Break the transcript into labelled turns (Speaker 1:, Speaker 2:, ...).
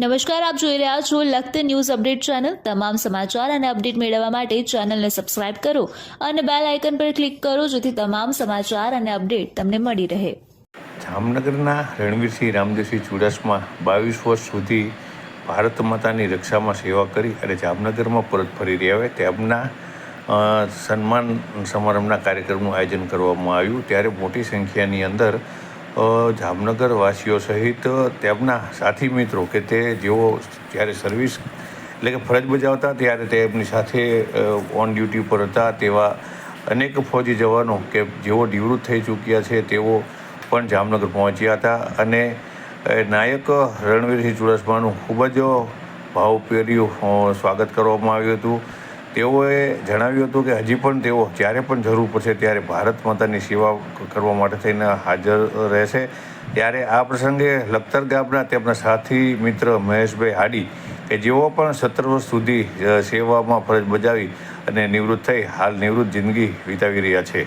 Speaker 1: નમસ્કાર, આપ જોઈ રહ્યા છો લખત ન્યૂઝ અપડેટ ચેનલ. તમામ સમાચાર અને અપડેટ મેળવવા માટે ચેનલને સબસ્ક્રાઇબ કરો અને બેલ આઇકન પર ક્લિક કરો જેથી તમામ સમાચાર અને અપડેટ તમને મળી રહે.
Speaker 2: જામનગરના રણવીરસિંહ રામદેવસિંહ ચુડાસમા બાવીસ વર્ષ સુધી ભારત માતાની રક્ષામાં સેવા કરી અને જામનગરમાં પરત ફરી રહ્યા હોય તેમના સન્માન સમારંભના કાર્યક્રમનું આયોજન કરવામાં આવ્યું. ત્યારે મોટી સંખ્યાની અંદર અ, જામનગર વાસીઓ સહિત તેમના સાથી મિત્રો કે તે જેઓ જ્યારે સર્વિસ એટલે કે ફરજ બજાવતા ત્યારે તે એમની સાથે ઓન ડ્યુટી પર હતા તેવા અનેક ફૌજી જવાનો કે જેઓ નિવૃત્ત થઈ ચૂક્યા છે તેઓ પણ જામનગર પહોંચ્યા હતા અને નાયક રણવીરસિંહ ચુડાસમાનું ખૂબ જ ભાવપેરિયું સ્વાગત કરવામાં આવ્યું હતું. તેઓએ જણાવ્યું હતું કે હજી પણ તેઓ જ્યારે પણ જરૂર પડશે ત્યારે ભારત માતાની સેવા કરવા માટે થઈને હાજર રહેશે. ત્યારે આ પ્રસંગે લખતર ગામના તેમના સાથી મિત્ર મહેશભાઈ હાડી કે જેઓ પણ સત્તર વર્ષ સુધી સેવામાં ફરજ બજાવી અને નિવૃત્ત થઈ, હાલ નિવૃત્ત જિંદગી વિતાવી રહ્યા છે.